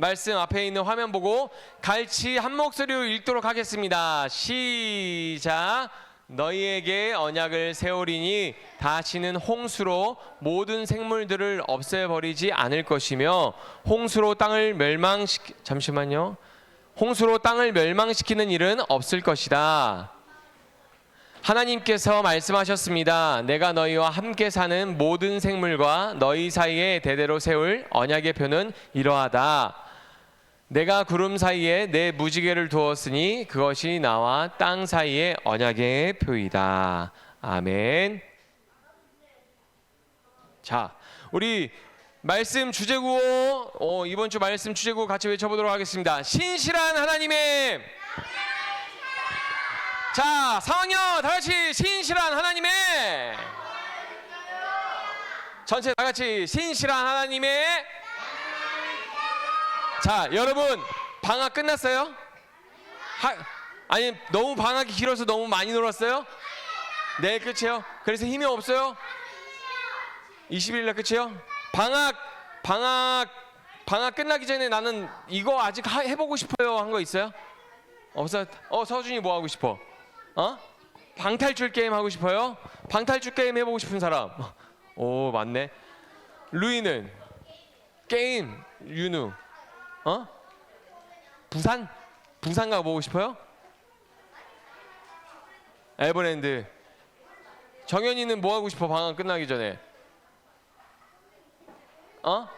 말씀 앞에 있는 화면 보고 갈치 한 목소리로 읽도록 하겠습니다. 시작. 너희에게 언약을 세우리니 다시는 홍수로 모든 생물들을 없애버리지 않을 것이며 홍수로 땅을 멸망시키 잠시만요. 홍수로 땅을 멸망시키는 일은 없을 것이다. 하나님께서 말씀하셨습니다. 내가 너희와 함께 사는 모든 생물과 너희 사이에 대대로 세울 언약의 표는 이러하다. 내가 구름 사이에 내 무지개를 두었으니 그것이 나와 땅 사이의 언약의 표이다. 아멘. 자, 우리 말씀 주제구호 어, 이번 주 말씀 주제구호 같이 외쳐보도록 하겠습니다. 신실한 하나님의 자, 4학년 다 같이 신실한 하나님의 전체 다 같이 신실한 하나님의 자, 여러분 방학 끝났어요? 하, 아니 너무 방학이 길어서 너무 많이 놀았어요? 네, 끝이요. 그래서 힘이 없어요? 20일 날 끝이요? 방학 방학 방학 끝나기 전에 나는 이거 아직 하- 해보고 싶어요 한 거 있어요? 없어? 어 서준이 뭐 하고 싶어? 어? 방탈출 게임 하고 싶어요? 방탈출 게임 해보고 싶은 사람? 오 맞네. 루이는 게임 윤우 어? 부산? 부산 가보고 싶어요? 에버랜드 정현이는 뭐 하고 싶어 방학 끝나기 전에? 어?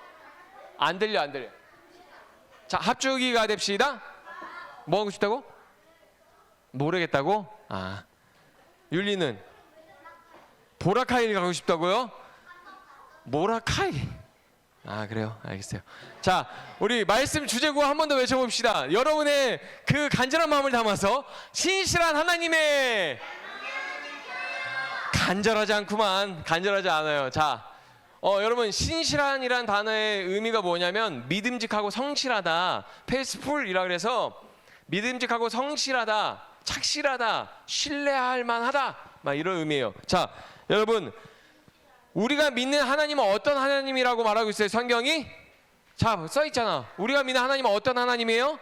안 들려 안 들려. 자 합주기가 됩시다. 뭐 하고 싶다고? 모르겠다고? 아 율리는 보라카이 가고 싶다고요? 모라카이. 아 그래요 알겠어요. 자 우리 말씀 주제구 한번 더 외쳐봅시다. 여러분의 그 간절한 마음을 담아서 신실한 하나님의 간절하지 않구만 간절하지 않아요. 자 어, 여러분 신실한이란 단어의 의미가 뭐냐면 믿음직하고 성실하다 페이스풀이라 그래서 믿음직하고 성실하다 착실하다 신뢰할 만하다 막 이런 의미예요. 자 여러분 우리가 믿는 하나님은 어떤 하나님이라고 말하고 있어요? 성경이? 자 써 있잖아. 우리가 믿는 하나님은 어떤 하나님이에요?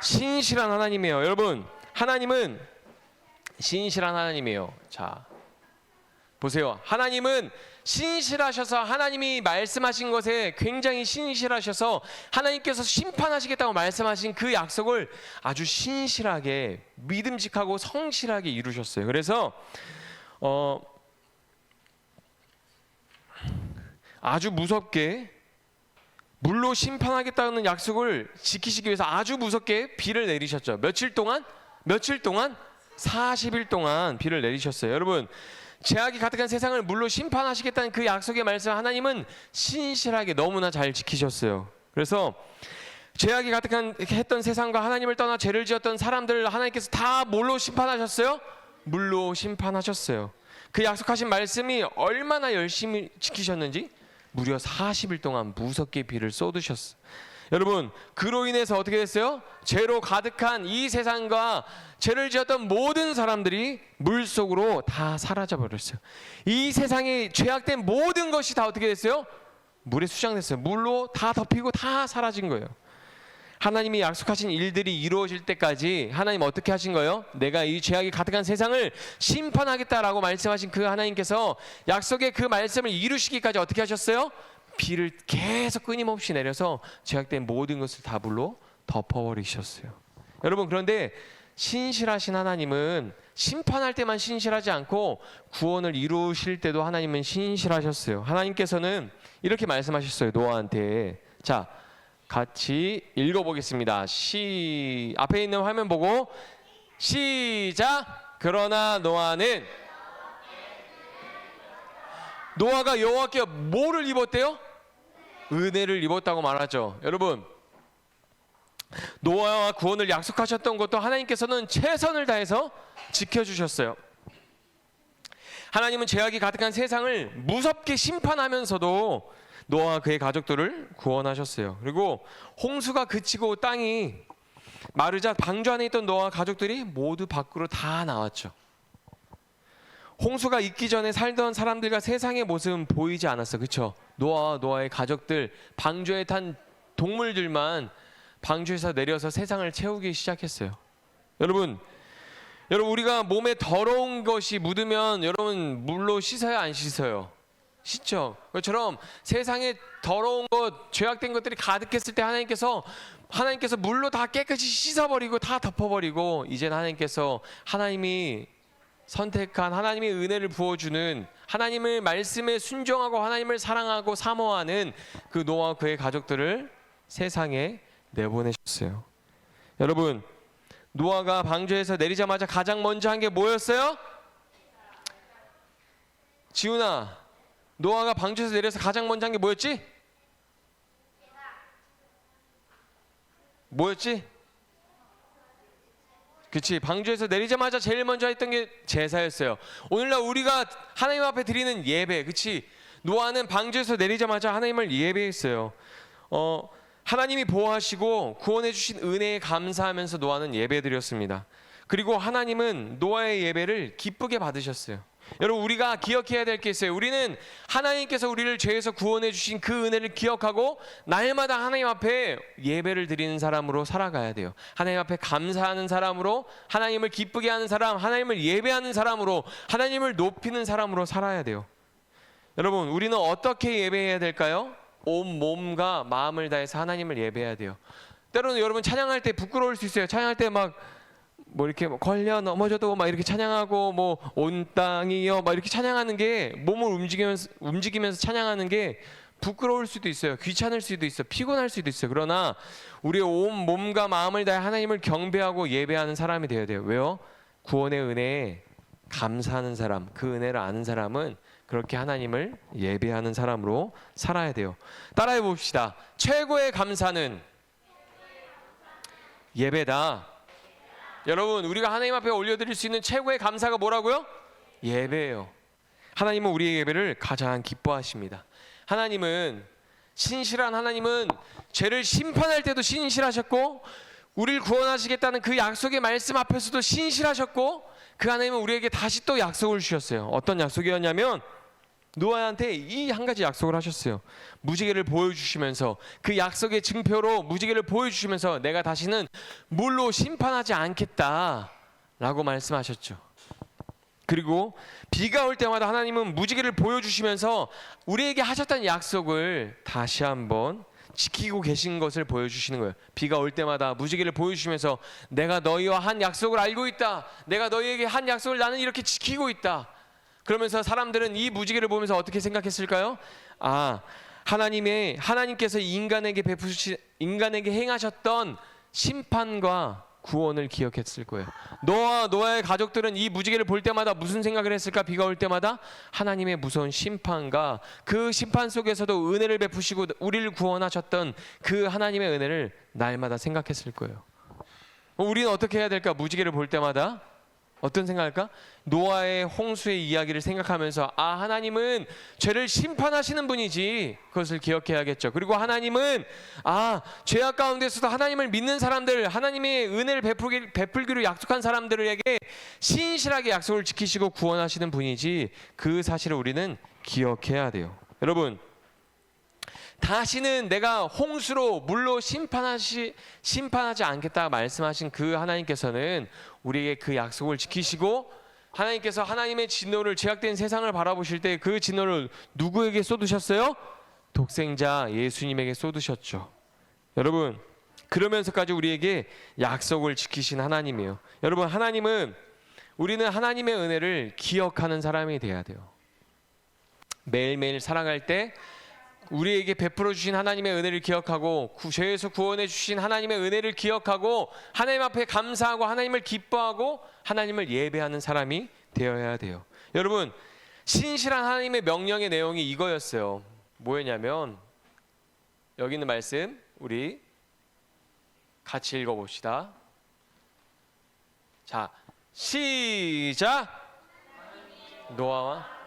신실한 하나님이에요. 여러분 하나님은 신실한 하나님이에요. 자 보세요. 하나님은 신실하셔서 하나님이 말씀하신 것에 굉장히 신실하셔서 하나님께서 심판하시겠다고 말씀하신 그 약속을 아주 신실하게 믿음직하고 성실하게 이루셨어요. 그래서 어 아주 무섭게 물로 심판하겠다는 약속을 지키시기 위해서 아주 무섭게 비를 내리셨죠. 며칠 동안? 며칠 동안? 40일 동안 비를 내리셨어요. 여러분, 죄악이 가득한 세상을 물로 심판하시겠다는 그 약속의 말씀 하나님은 신실하게 너무나 잘 지키셨어요. 그래서 죄악이 가득한 했던 세상과 하나님을 떠나 죄를 지었던 사람들을 하나님께서 다 뭘로 심판하셨어요? 물로 심판하셨어요. 그 약속하신 말씀이 얼마나 열심히 지키셨는지 무려 40일 동안 무섭게 비를 쏟으셨어. 여러분, 그로 인해서 어떻게 됐어요? 죄로 가득한 이 세상과 죄를 지었던 모든 사람들이 물 속으로 다 사라져 버렸어요. 이 세상에 죄악된 모든 것이 다 어떻게 됐어요? 물에 수장됐어요. 물로 다 덮이고 다 사라진 거예요. 하나님이 약속하신 일들이 이루어질 때까지 하나님 어떻게 하신 거예요? 내가 이 죄악이 가득한 세상을 심판하겠다라고 말씀하신 그 하나님께서 약속의 그 말씀을 이루시기까지 어떻게 하셨어요? 비를 계속 끊임없이 내려서 죄악된 모든 것을 다 불로 덮어버리셨어요. 여러분 그런데 신실하신 하나님은 심판할 때만 신실하지 않고 구원을 이루실 때도 하나님은 신실하셨어요. 하나님께서는 이렇게 말씀하셨어요. 노아한테 자 같이 읽어보겠습니다. 시 앞에 있는 화면 보고 시작. 그러나 노아는 노아가 여호와께 뭐를 입었대요? 은혜를 입었다고 말하죠. 여러분 노아와 구원을 약속하셨던 것도 하나님께서는 최선을 다해서 지켜주셨어요. 하나님은 죄악이 가득한 세상을 무섭게 심판하면서도 노아와 그의 가족들을 구원하셨어요. 그리고 홍수가 그치고 땅이 마르자 방주 안에 있던 노아 가족들이 모두 밖으로 다 나왔죠. 홍수가 있기 전에 살던 사람들과 세상의 모습은 보이지 않았어. 그렇죠? 노아와 노아의 가족들 방주에 탄 동물들만 방주에서 내려서 세상을 채우기 시작했어요. 여러분, 여러분 우리가 몸에 더러운 것이 묻으면 여러분 물로 씻어야 안 씻어요? 씻죠. 그처럼 세상에 더러운 것, 죄악된 것들이 가득했을 때 하나님께서 하나님께서 물로 다 깨끗이 씻어버리고 다 덮어버리고 이제는 하나님께서 하나님이 선택한 하나님의 은혜를 부어주는 하나님의 말씀에 순종하고 하나님을 사랑하고 사모하는 그 노아와 그의 가족들을 세상에 내보내셨어요. 여러분 노아가 방주에서 내리자마자 가장 먼저 한 게 뭐였어요? 지훈아, 노아가 방주에서 내려서 가장 먼저 한 게 뭐였지? 뭐였지? 그치 방주에서 내리자마자 제일 먼저 했던 게 제사였어요. 오늘날 우리가 하나님 앞에 드리는 예배, 그치? 노아는 방주에서 내리자마자 하나님을 예배했어요. 어 하나님이 보호하시고 구원해 주신 은혜에 감사하면서 노아는 예배드렸습니다. 그리고 하나님은 노아의 예배를 기쁘게 받으셨어요. 여러분 우리가 기억해야 될 게 있어요. 우리는 하나님께서 우리를 죄에서 구원해 주신 그 은혜를 기억하고 날마다 하나님 앞에 예배를 드리는 사람으로 살아가야 돼요. 하나님 앞에 감사하는 사람으로 하나님을 기쁘게 하는 사람, 하나님을 예배하는 사람으로 하나님을 높이는 사람으로 살아야 돼요. 여러분 우리는 어떻게 예배해야 될까요? 온 몸과 마음을 다해서 하나님을 예배해야 돼요. 때로는 여러분 찬양할 때 부끄러울 수 있어요. 찬양할 때막 뭐 이렇게 뭐 걸려 넘어져도 막 이렇게 찬양하고 뭐 온 땅이요 막 이렇게 찬양하는 게 몸을 움직이면서 움직이면서 찬양하는 게 부끄러울 수도 있어요. 귀찮을 수도 있어. 피곤할 수도 있어요. 그러나 우리의 온 몸과 마음을 다해 하나님을 경배하고 예배하는 사람이 되어야 돼요. 왜요? 구원의 은혜에 감사하는 사람, 그 은혜를 아는 사람은 그렇게 하나님을 예배하는 사람으로 살아야 돼요. 따라해 봅시다. 최고의 감사는 예배다. 여러분, 우리가 하나님 앞에 올려드릴 수 있는 최고의 감사가 뭐라고요? 예배예요. 하나님은 우리의 예배를 가장 기뻐하십니다. 하나님은 신실한 하나님은 죄를 심판할 때도 신실하셨고 우리를 구원하시겠다는 그 약속의 말씀 앞에서도 신실하셨고 그 하나님은 우리에게 다시 또 약속을 주셨어요. 어떤 약속이었냐면 노아한테 이 한 가지 약속을 하셨어요. 무지개를 보여주시면서 그 약속의 증표로 무지개를 보여주시면서 내가 다시는 물로 심판하지 않겠다라고 말씀하셨죠. 그리고 비가 올 때마다 하나님은 무지개를 보여주시면서 우리에게 하셨던 약속을 다시 한번 지키고 계신 것을 보여주시는 거예요. 비가 올 때마다 무지개를 보여주시면서 내가 너희와 한 약속을 알고 있다. 내가 너희에게 한 약속을 나는 이렇게 지키고 있다. 그러면서 사람들은 이 무지개를 보면서 어떻게 생각했을까요? 아, 하나님의 하나님께서 인간에게 베푸시 인간에게 행하셨던 심판과 구원을 기억했을 거예요. 노아 노아의 가족들은 이 무지개를 볼 때마다 무슨 생각을 했을까? 비가 올 때마다 하나님의 무서운 심판과 그 심판 속에서도 은혜를 베푸시고 우리를 구원하셨던 그 하나님의 은혜를 날마다 생각했을 거예요. 우리는 어떻게 해야 될까? 무지개를 볼 때마다 어떤 생각할까? 노아의 홍수의 이야기를 생각하면서 아 하나님은 죄를 심판하시는 분이지 그것을 기억해야겠죠. 그리고 하나님은 아 죄악 가운데서도 하나님을 믿는 사람들 하나님의 은혜를 베풀기, 베풀기로 약속한 사람들에게 신실하게 약속을 지키시고 구원하시는 분이지 그 사실을 우리는 기억해야 돼요. 여러분 다시는 내가 홍수로 물로 심판하시 심판하지 않겠다 말씀하신 그 하나님께서는 우리에게 그 약속을 지키시고 하나님께서 하나님의 진노를 제약된 세상을 바라보실 때 그 진노를 누구에게 쏟으셨어요? 독생자 예수님에게 쏟으셨죠. 여러분 그러면서까지 우리에게 약속을 지키신 하나님이에요. 여러분 하나님은 우리는 하나님의 은혜를 기억하는 사람이 돼야 돼요. 매일매일 살아갈 때 우리에게 베풀어 주신 하나님의 은혜를 기억하고 구- 죄에서 구원해 주신 하나님의 은혜를 기억하고 하나님 앞에 감사하고 하나님을 기뻐하고 하나님을 예배하는 사람이 되어야 돼요. 여러분 신실한 하나님의 명령의 내용이 이거였어요. 뭐였냐면 여기 있는 말씀 우리 같이 읽어 봅시다. 자, 시작. 노아와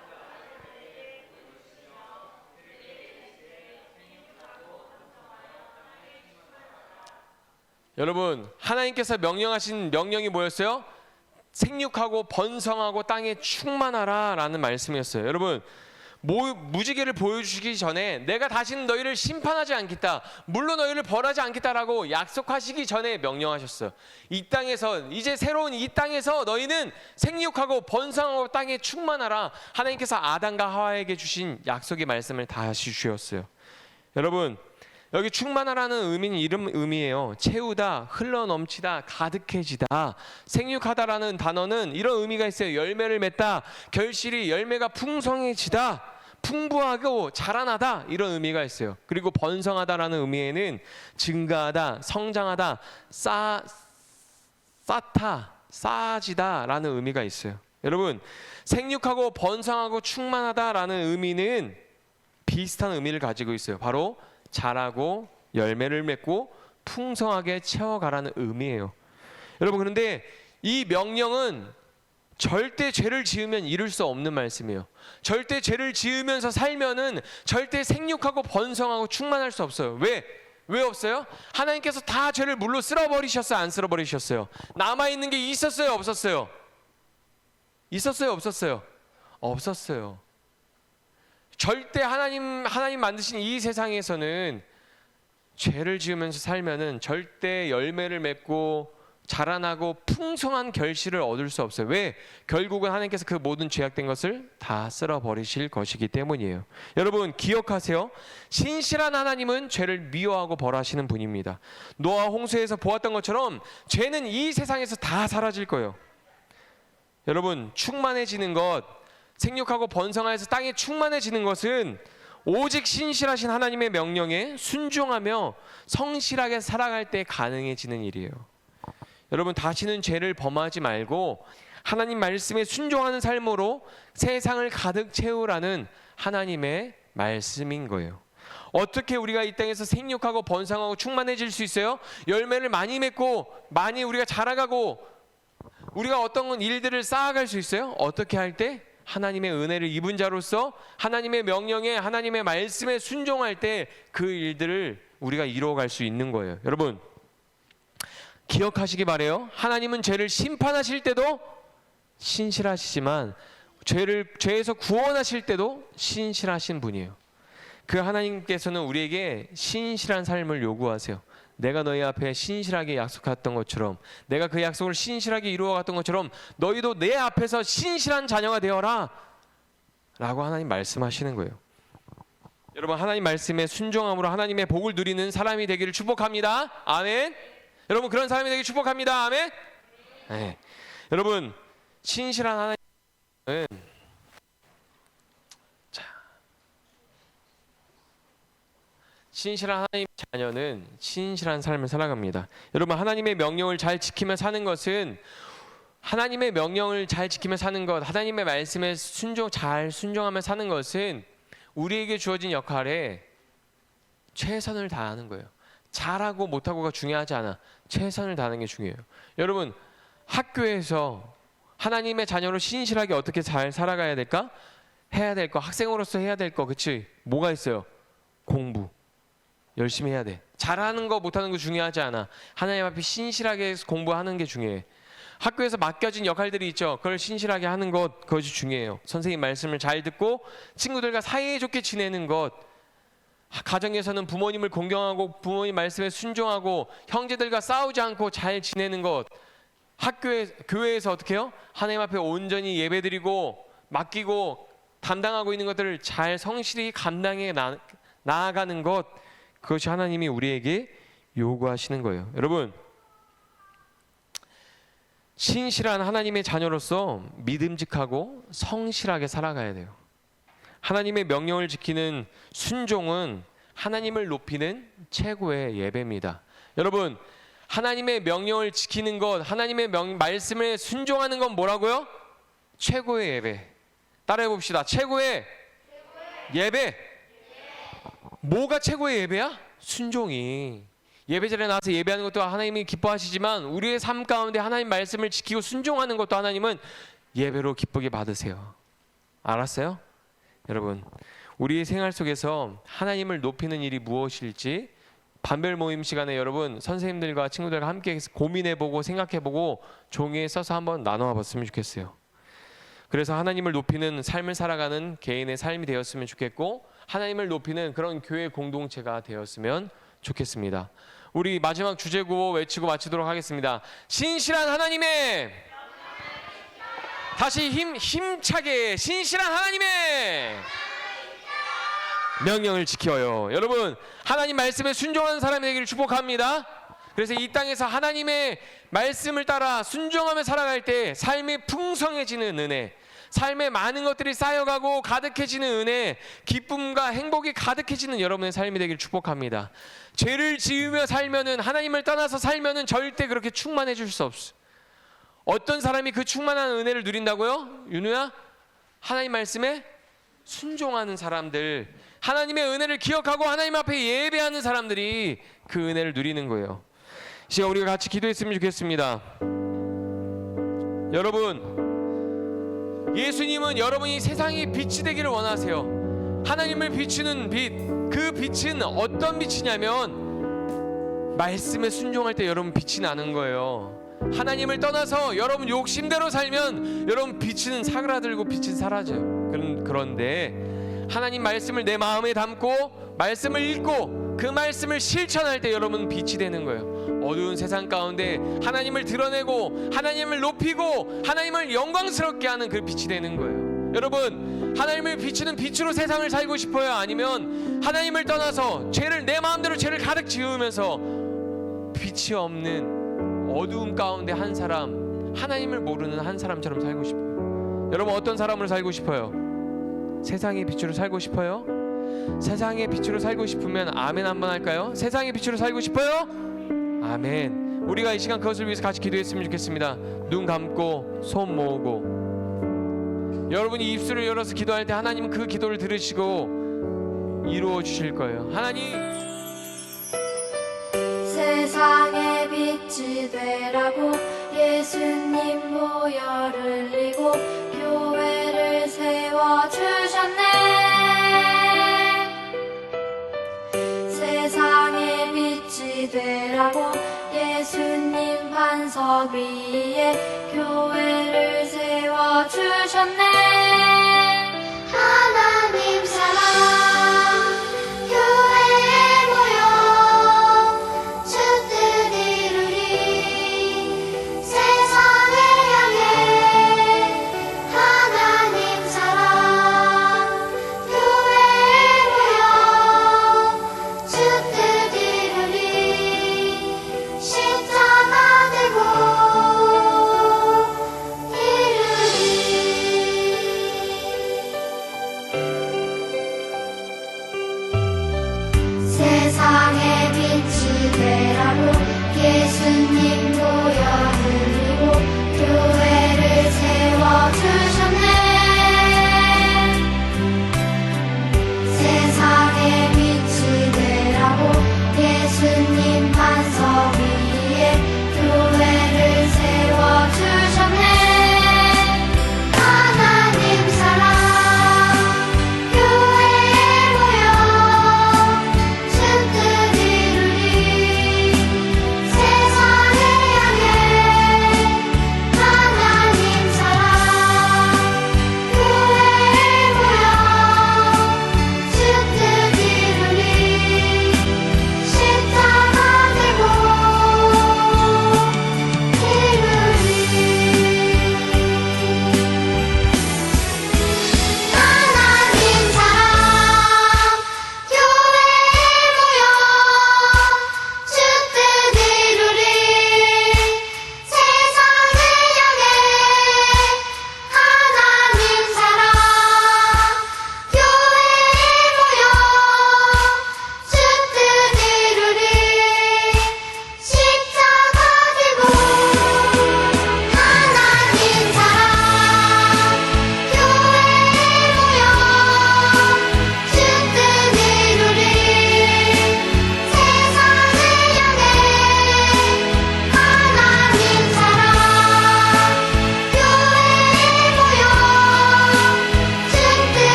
여러분 하나님께서 명령하신 명령이 뭐였어요? 생육하고 번성하고 땅에 충만하라라는 말씀이었어요. 여러분 모, 무지개를 보여주시기 전에 내가 다시는 너희를 심판하지 않겠다. 물론 너희를 벌하지 않겠다라고 약속하시기 전에 명령하셨어요. 이 땅에서 이제 새로운 이 땅에서 너희는 생육하고 번성하고 땅에 충만하라. 하나님께서 아담과 하와에게 주신 약속의 말씀을 다시 주셨어요. 여러분 여기 충만하라는 의미는 이름 의미예요. 채우다, 흘러 넘치다, 가득해지다. 생육하다라는 단어는 이런 의미가 있어요. 열매를 맺다, 결실이 열매가 풍성해지다, 풍부하고 자라나다 이런 의미가 있어요. 그리고 번성하다라는 의미에는 증가하다, 성장하다, 쌓 쌓다, 쌓아지다라는 의미가 있어요. 여러분 생육하고 번성하고 충만하다라는 의미는 비슷한 의미를 가지고 있어요. 바로 자라고 열매를 맺고 풍성하게 채워가라는 의미예요. 여러분 그런데 이 명령은 절대 죄를 지으면 이룰 수 없는 말씀이에요. 절대 죄를 지으면서 살면은 절대 생육하고 번성하고 충만할 수 없어요. 왜? 왜 없어요? 하나님께서 다 죄를 물로 쓸어버리셨어요? 안 쓸어버리셨어요? 남아있는 게 있었어요? 없었어요? 있었어요? 없었어요? 없었어요. 절대 하나님 하나님 만드신 이 세상에서는 죄를 지으면서 살면은 절대 열매를 맺고 자라나고 풍성한 결실을 얻을 수 없어요. 왜? 결국은 하나님께서 그 모든 죄악된 것을 다 쓸어 버리실 것이기 때문이에요. 여러분 기억하세요. 신실한 하나님은 죄를 미워하고 벌하시는 분입니다. 노아 홍수에서 보았던 것처럼 죄는 이 세상에서 다 사라질 거예요. 여러분 충만해지는 것 생육하고 번성하여서 땅에 충만해지는 것은 오직 신실하신 하나님의 명령에 순종하며 성실하게 살아갈 때 가능해지는 일이에요. 여러분 다시는 죄를 범하지 말고 하나님 말씀에 순종하는 삶으로 세상을 가득 채우라는 하나님의 말씀인 거예요. 어떻게 우리가 이 땅에서 생육하고 번성하고 충만해질 수 있어요? 열매를 많이 맺고 많이 우리가 자라가고 우리가 어떤 일들을 쌓아갈 수 있어요? 어떻게 할 때? 하나님의 은혜를 입은 자로서 하나님의 명령에 하나님의 말씀에 순종할 때 그 일들을 우리가 이루어갈 수 있는 거예요. 여러분 기억하시기 바래요. 하나님은 죄를 심판하실 때도 신실하시지만 죄를 죄에서 구원하실 때도 신실하신 분이에요. 그 하나님께서는 우리에게 신실한 삶을 요구하세요. 내가 너희 앞에 신실하게 약속했던 것처럼 내가 그 약속을 신실하게 이루어갔던 것처럼 너희도 내 앞에서 신실한 자녀가 되어라 라고 하나님 말씀하시는 거예요. 여러분 하나님 말씀에 순종함으로 하나님의 복을 누리는 사람이 되기를 축복합니다. 아멘. 여러분 그런 사람이 되기 축복합니다. 아멘. 네. 여러분 신실한 하나님은 신실한 하나님 자녀는 신실한 삶을 살아갑니다. 여러분 하나님의 명령을 잘 지키며 사는 것은 하나님의 명령을 잘 지키며 사는 것, 하나님의 말씀에 순종 잘 순종하며 사는 것은 우리에게 주어진 역할에 최선을 다하는 거예요. 잘하고 못하고가 중요하지 않아. 최선을 다하는 게 중요해요. 여러분 학교에서 하나님의 자녀로 신실하게 어떻게 잘 살아가야 될까? 해야 될 거, 학생으로서 해야 될 거, 그치? 뭐가 있어요? 공부. 열심히 해야 돼. 잘하는 거 못하는 거 중요하지 않아. 하나님 앞에 신실하게 공부하는 게 중요해. 학교에서 맡겨진 역할들이 있죠. 그걸 신실하게 하는 것 그것이 중요해요. 선생님 말씀을 잘 듣고 친구들과 사이좋게 지내는 것. 가정에서는 부모님을 공경하고 부모님 말씀에 순종하고 형제들과 싸우지 않고 잘 지내는 것. 학교에 교회에서 어떻게 해요? 하나님 앞에 온전히 예배드리고 맡기고 담당하고 있는 것들을 잘 성실히 감당해 나, 나아가는 것. 그것이 하나님이 우리에게 요구하시는 거예요. 여러분, 신실한 하나님의 자녀로서 믿음직하고 성실하게 살아가야 돼요. 하나님의 명령을 지키는 순종은 하나님을 높이는 최고의 예배입니다. 여러분, 하나님의 명령을 지키는 것, 하나님의 명, 말씀에 순종하는 건 뭐라고요? 최고의 예배. 따라해 봅시다. 최고의 예배. 뭐가 최고의 예배야? 순종이. 예배 자리에 나와서 예배하는 것도 하나님이 기뻐하시지만 우리의 삶 가운데 하나님 말씀을 지키고 순종하는 것도 하나님은 예배로 기쁘게 받으세요. 알았어요? 여러분, 우리의 생활 속에서 하나님을 높이는 일이 무엇일지 반별 모임 시간에 여러분 선생님들과 친구들과 함께 고민해보고 생각해보고 종이에 써서 한번 나눠봤으면 좋겠어요. 그래서 하나님을 높이는 삶을 살아가는 개인의 삶이 되었으면 좋겠고 하나님을 높이는 그런 교회 공동체가 되었으면 좋겠습니다. 우리 마지막 주제 구호 외치고 마치도록 하겠습니다. 신실한 하나님의 다시 힘 힘차게 신실한 하나님의 명령을 지켜요. 여러분 하나님 말씀에 순종하는 사람이 되기를 축복합니다. 그래서 이 땅에서 하나님의 말씀을 따라 순종하며 살아갈 때 삶이 풍성해지는 은혜, 삶에 많은 것들이 쌓여가고 가득해지는 은혜, 기쁨과 행복이 가득해지는 여러분의 삶이 되기를 축복합니다. 죄를 지으며 살면은 하나님을 떠나서 살면은 절대 그렇게 충만해질 수 없어. 어떤 사람이 그 충만한 은혜를 누린다고요? 윤우야? 하나님 말씀에 순종하는 사람들, 하나님의 은혜를 기억하고 하나님 앞에 예배하는 사람들이 그 은혜를 누리는 거예요. 이 시간 우리가 같이 기도했으면 좋겠습니다. 여러분, 예수님은 여러분이 세상이 빛이 되기를 원하세요. 하나님을 비추는 빛, 그 빛은 어떤 빛이냐면 말씀에 순종할 때 여러분 빛이 나는 거예요. 하나님을 떠나서 여러분 욕심대로 살면 여러분 빛은 사그라들고 빛은 사라져요. 그런 그런데 하나님 말씀을 내 마음에 담고 말씀을 읽고 그 말씀을 실천할 때 여러분 빛이 되는 거예요. 어두운 세상 가운데 하나님을 드러내고 하나님을 높이고 하나님을 영광스럽게 하는 그 빛이 되는 거예요. 여러분 하나님을 비추는 빛으로 세상을 살고 싶어요? 아니면 하나님을 떠나서 죄를 내 마음대로 죄를 가득 지으면서 빛이 없는 어두움 가운데 한 사람 하나님을 모르는 한 사람처럼 살고 싶어요. 여러분 어떤 사람으로 살고 싶어요? 세상의 빛으로 살고 싶어요? 세상의 빛으로 살고 싶으면 아멘 한번 할까요? 세상의 빛으로 살고 싶어요? 아멘. 우리가 이 시간 그것을 위해서 같이 기도했으면 좋겠습니다. 눈 감고 손 모으고 여러분이 입술을 열어서 기도할 때 하나님은 그 기도를 들으시고 이루어 주실 거예요. 하나님 세상의 빛이 되라고 예수님 보혈 흘리고 교회를 세워 주셨네 세상의 빛이 되라고 반석 위에 교회를 세워 주셨네